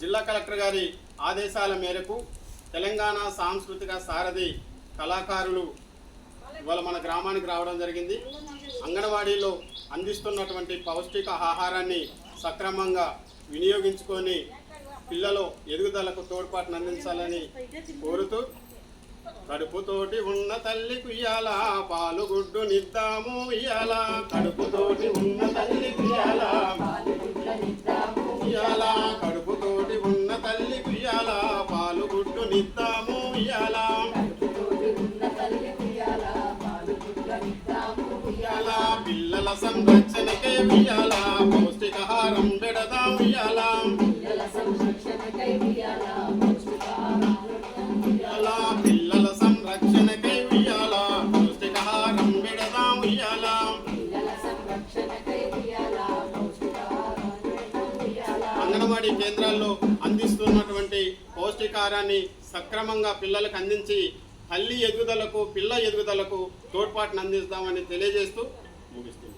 జిల్లా కలెక్టర్ గారి ఆదేశాల మేరకు తెలంగాణ సాంస్కృతిక సారథి కళాకారులు ఇవాళ మన గ్రామానికి రావడం జరిగింది. అంగన్వాడీలో అందిస్తున్నటువంటి పౌష్టిక ఆహారాన్ని సక్రమంగా వినియోగించుకొని పిల్లలు ఎదుగుదలకు తోడ్పాటును అందించాలని కోరుతూ కడుపుతోటి ఉన్న తల్లికి ఇయ్యాల పాలుగుడ్డు నిద్దాము ఇయ్యాల కడుపుతోటి గుడ్డు నిద్దాము ఇయ్యాల? ఇయ్యాల? పిల్లల సంరక్షణకే ఇయ్యాల? పౌష్టికాహారం పెడదాం ఇయ్యాల? ఇయ్యాల? పిల్లల సంరక్షణకై ఇయ్యాల? పౌష్టికాహారం పెడదాం ఇయ్యాల? అంగన్వాడీ కేంద్రాల్లో అందిస్తున్నటువంటి పౌష్టికాహారాన్ని సక్రమంగా పిల్లలకు అందించి తల్లి ఎదుగుదలకు పిల్ల ఎదుగుదలకు తోడ్పాటును అందిస్తామని తెలియజేస్తూ ముగిస్తుంది.